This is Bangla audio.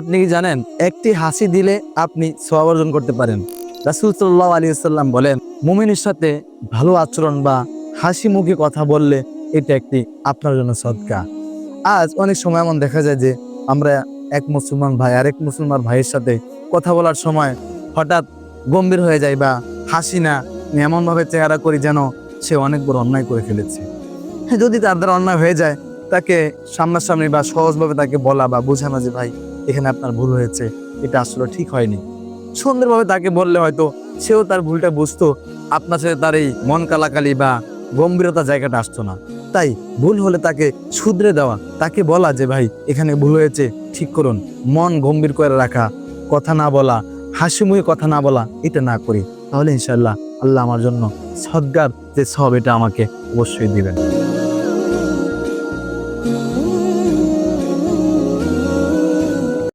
আপনি কি জানেন, একটি হাসি দিলে আপনি সওয়াব অর্জন করতে পারেন। রাসুল সাল্লাহ আলী সাল্লাম বলেন, মুমিনের সাথে ভালো আচরণ বা হাসি মুখে কথা বললে এটা একটি আপনার জন্য সদকা। আজ অনেক সময় এমন দেখা যায় যে, আমরা এক মুসলমান ভাই আরেক মুসলমান ভাইয়ের সাথে কথা বলার সময় হঠাৎ গম্ভীর হয়ে যায় বা হাসি না এমনভাবে চেহারা করি যেন সে অনেক বড় অন্যায় করে ফেলেছে। যদি তার দ্বারা অন্যায় হয়ে যায়, তাকে সামনাসামনি বা সহজভাবে তাকে বলা বা বোঝানো যে, ভাই এখানে আপনার ভুল হয়েছে, এটা আসলে ঠিক হয়নি। সুন্দরভাবে তাকে বললে হয়তো সেও তার ভুলটা বুঝতো, আপনার সাথে তার এই মন কালাকালি বা গম্ভীরতা জায়গাটা আসতো না। তাই ভুল হলে তাকে শুধরে দেওয়া, তাকে বলা যে, ভাই, এখানে ভুল হয়েছে, ঠিক করুন। মন গম্ভীর করে রাখা, কথা না বলা হাসি মুখে কথা না বলা, এটা না করি। তাহলে ইনশাল্লাহ আল্লাহ আমার জন্য সদ্গার যে সব এটা আমাকে অবশ্যই দিবেন।